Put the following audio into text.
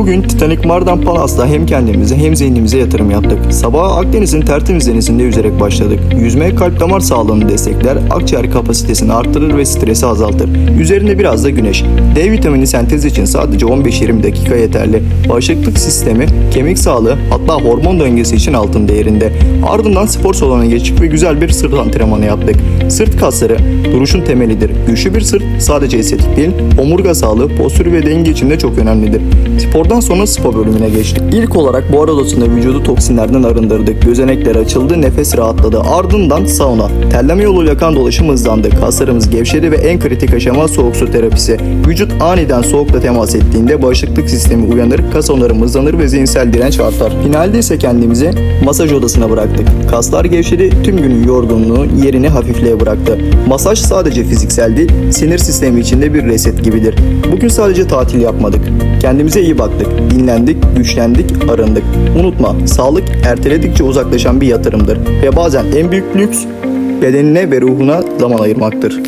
Bugün Titanic Mardan Palas'ta hem kendimize hem zihnimize yatırım yaptık. Sabah Akdeniz'in tertemiz denizinde yüzerek başladık. Yüzme kalp damar sağlığını destekler, akciğer kapasitesini arttırır ve stresi azaltır. Üzerinde biraz da güneş. D vitamini sentez için sadece 15-20 dakika yeterli. Bağışıklık sistemi, kemik sağlığı hatta hormon döngüsü için altın değerinde. Ardından spor salonuna geçip ve güzel bir sırt antrenmanı yaptık. Sırt kasları duruşun temelidir. Güçlü bir sırt sadece estetik değil, omurga sağlığı, postür ve denge için de çok önemlidir. Spordan sonra spa bölümüne geçtik. İlk olarak buhar odasında vücudu toksinlerden arındırdık. Gözenekler açıldı, nefes rahatladı. Ardından sauna. Terleme yoluyla kan dolaşımı hızlandı. Kaslarımız gevşedi ve en kritik aşama soğuk su terapisi. Vücut aniden soğukla temas ettiğinde bağışıklık sistemi uyanır, kas onarımı hızlanır ve zihinsel direnç artar. Finalde ise kendimizi masaj odasına bıraktık. Kaslar gevşedi, tüm günün yorgunluğu yerini hafifliğe bıraktı. Masaj sadece fiziksel değil, sinir sistemi içinde bir reset gibidir. Bugün sadece tatil yapmadık. Kendimize iyi baktık, dinlendik, güçlendik, arındık. Unutma, sağlık erteledikçe uzaklaşan bir yatırımdır ve bazen en büyük lüks bedenine ve ruhuna zaman ayırmaktır.